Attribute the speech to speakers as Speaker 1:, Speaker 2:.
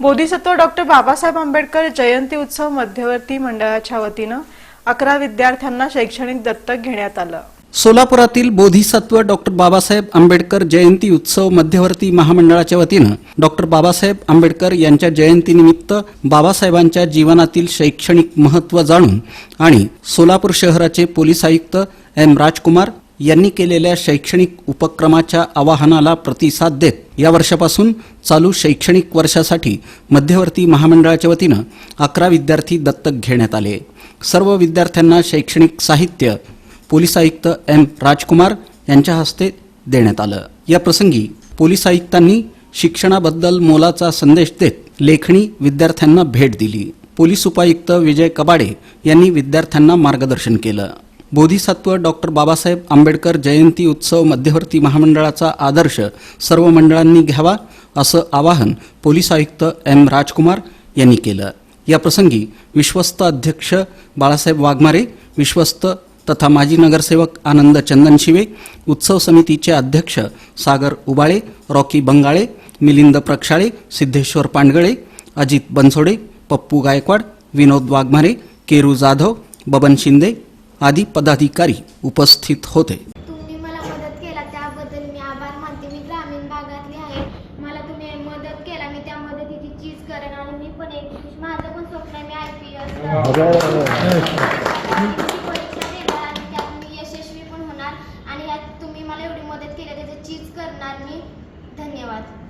Speaker 1: Bodhisattva doctor Babasaheb Ambedkar Jayanti उत्सव मध्यवर्ती मंडळाच्या वतीनं अकरा विद्यार्थ्यांना शैक्षणिक दत्तक घेण्यात आलं.
Speaker 2: सोलापुरातील बोधिसत्व डॉक्टर बाबासाहेब आंबेडकर जयंती उत्सव मध्यवर्ती महामंडळाच्या वतीनं डॉक्टर बाबासाहेब आंबेडकर यांच्या जयंतीनिमित्त बाबासाहेबांच्या जीवनातील शैक्षणिक महत्त्व जाणून आणि सोलापूर शहराचे पोलीस आयुक्त एम राजकुमार यांनी केलेल्या शैक्षणिक उपक्रमाच्या आवाहनाला प्रतिसाद देत या वर्षापासून चालू शैक्षणिक वर्षासाठी मध्यवर्ती महामंडळाच्या वतीनं अकरा विद्यार्थी दत्तक घेण्यात आले. सर्व विद्यार्थ्यांना शैक्षणिक साहित्य पोलीस आयुक्त एम राजकुमार यांच्या हस्ते देण्यात आलं. या प्रसंगी पोलीस आयुक्तांनी शिक्षणाबद्दल मोलाचा संदेश देत लेखणी विद्यार्थ्यांना भेट दिली. पोलीस उपायुक्त विजय कबाडे यांनी विद्यार्थ्यांना मार्गदर्शन केलं. बोधिसत्व डॉक्टर बाबासाहेब आंबेडकर जयंती उत्सव मध्यवर्ती महामंडळाचा आदर्श सर्व मंडळांनी घ्यावा असं आवाहन पोलीस आयुक्त एम. राजकुमार यांनी केलं. या प्रसंगी विश्वस्त अध्यक्ष बाळासाहेब वाघमारे विश्वस्त तथा माजी नगरसेवक आनंद चंदन शिवे उत्सव समितीचे अध्यक्ष सागर उबाळे रॉकी बंगाळे मिलिंद प्रक्षाळे सिद्धेश्वर पांडगळे अजित बनसोडे पप्पू गायकवाड विनोद वाघमारे केरू जाधव बबन शिंदे आदी पदाधिकारी उपस्थित होते.
Speaker 3: तुम्ही मला मदत केला त्याबद्दल मी आभार मानते. मी ग्रामीण आहे. मला तुम्ही मदत केला मी चीज करेन आणि मी पण माझं पण स्वप्न आहे मी आय पी मी यशस्वी पण होणार आणि यात तुम्ही मला एवढी मदत केली त्याची चीज करणार मी. धन्यवाद.